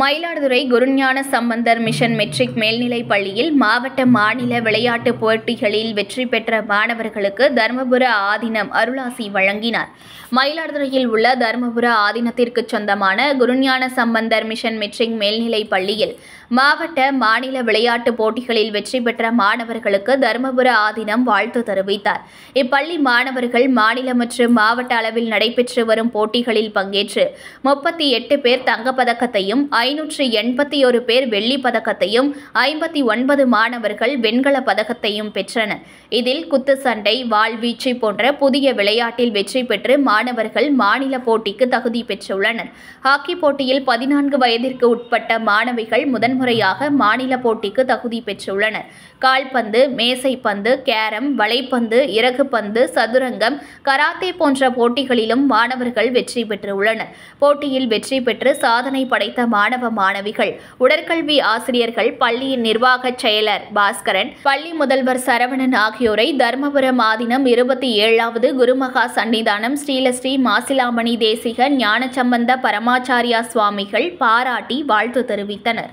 Mayiladuthurai Gurugnana Sambandar mission matric மேல்நிலைப் பள்ளியில் மாவட்ட மாநில விளையாட்டுப் போட்டிகளில் வெற்றி பெற்ற மாணவர்களுக்கு தருமபுர ஆதீனம் அருளாசி வழங்கினார். மயிலாடுதுறையில் உள்ள தருமபுர ஆதீனத்திற்கு சொந்தமான குருஞான சம்பந்தர் மிஷன் மெட்ரிக் மேல்நிலைப் பள்ளியில் மாவட்ட மாநில விளையாட்டுப் போட்டிகளில் வெற்றி பெற்ற மாணவர்களுக்கு தருமபுர ஆதீனம் வாழ்த்து தெரிவித்தார். இப்பள்ளி மாணவர்கள் மாநில மற்றும் மாவட்ட அளவில் நடைபெற்று வரும் போட்டிகளில் பங்கேற்று முப்பத்தி எட்டு பேர் தங்கப்பதக்கத்தையும் ஐநூற்று எண்பத்தி ஒரு பேர் வெள்ளிப் பதக்கத்தையும் ஐம்பத்தி ஒன்பது மாணவர்கள் வெண்கலப் பதக்கத்தையும் பெற்றனர். இதில் குத்துச்சண்டை வாழ்வீச்சு போன்ற புதிய விளையாட்டில் வெற்றி பெற்று மாணவர்கள் மாநில போட்டிக்கு தகுதி பெற்றுள்ளனர். ஹாக்கி போட்டியில் பதினான்கு வயதிற்கு உட்பட்ட மாணவிகள் முதன் முறையாக மாநில போட்டிக்கு தகுதி பெற்றுள்ளனர். கால்பந்து மேசைப்பந்து கேரம் வலைப்பந்து இறகுப்பந்து சதுரங்கம் கராத்தே போன்ற போட்டிகளிலும் மாணவர்கள் வெற்றி பெற்றுள்ளனர். போட்டியில் வெற்றி பெற்று சாதனை படைத்த மாணவ மாணவிகள் உடற்கல்வி ஆசிரியர்கள் பள்ளியின் நிர்வாக செயலர் பாஸ்கரன் பள்ளி முதல்வர் சரவணன் ஆகியோரை தர்மபுரம் ஆதினம் இருபத்தி ஏழாவது குருமகா சன்னிதானம் ஸ்ரீலஸ்ரீ மாசிலாமணி தேசிக ஞானசம்பந்த பரமாச்சாரியா சுவாமிகள் பாராட்டி வாழ்த்து தெரிவித்தனர்.